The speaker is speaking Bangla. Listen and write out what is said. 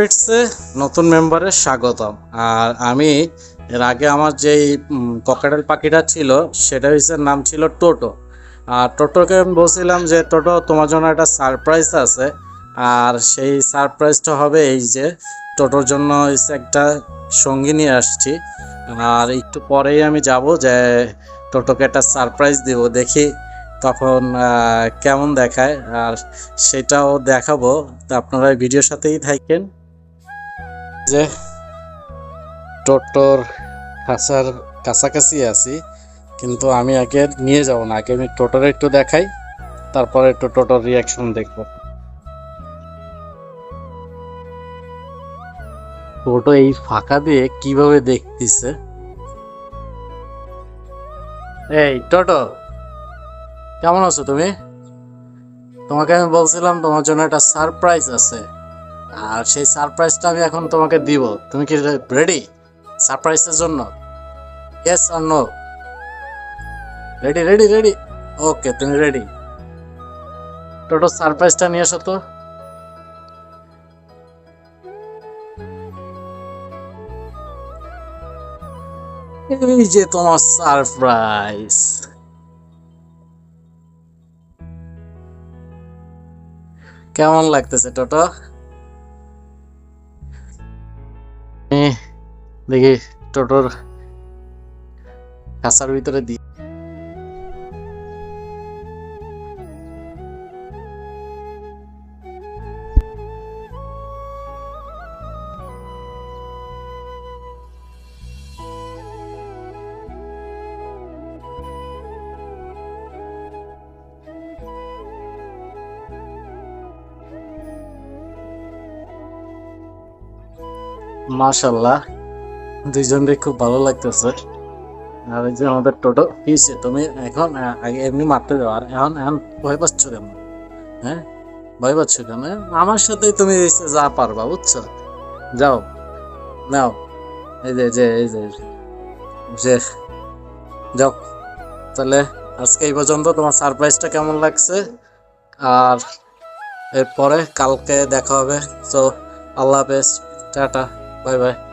পেটসে নতুন মেম্বারের স্বাগতম। আর আমি এর আগে আমার যেই ককাটেল পাখিটা ছিল, সেটা হচ্ছে নাম ছিল টোটো আর টোটোকে আমি বলছিলাম যে টোটো তোমার জন্য একটা সারপ্রাইজ আছে। আর সেই সারপ্রাইজটা হবে এই যে টোটোর জন্য একটা সঙ্গী নিয়ে আসছি। আর একটু পরেই আমি যাব যে টোটোকে একটা সারপ্রাইজ দিব, দেখি তখন কেমন দেখায়। আর সেটাও দেখাবো। তা আপনারা ভিডিওর সাথেই থাকেন। যে টোটোর খাঁচার কাছাকাছি আছি, কিন্তু আমি আগে নিয়ে যাব না। আগে আমি টোটোর একটু দেখাই, তারপরে একটু টোটোর রিয়াকশন দেখব। টোটো এই ফাঁকা দিয়ে কীভাবে দেখতেছে? এই, টোটো! কেমন আছো তুমি? তোমাকে আমি বলছিলাম তোমার জন্য একটা সারপ্রাইজ আছে। আর সেই সারপ্রাইজটা আমি এখন তোমাকে দিব। তুমি কি রেডি সারপ্রাইজের জন্য? ইয়েস আর no ready ready ready okay তুমি রেডি টোটো সারপ্রাইজটা নিয়ে আসো তো। এই যে তোমার সারপ্রাইজ কেমন লাগতেছে টোটো দেখি টোটোর কাঁচার ভিতরে দি মাশাল্লাহ দুইজনকে খুব ভালো লাগতেছে। আর এই যে আমাদের টোটো পিছে তুমি এখন আগে এমনি মারতে দাও আর এখন এখন ভয় পাচ্ছ কেন? হ্যাঁ? ভয় পাচ্ছ কেন? আমার সাথেই তুমি যা পারবা, বুঝছ? যাও, নাও। এই যে যে, এই যে যে, যাও। তাহলে আজকে এই পর্যন্ত তোমার সারপ্রাইজটা কেমন লাগছে? আর এরপরে কালকে দেখা হবে। তো আল্লাহ হাফেজ, টাটা। 拜拜。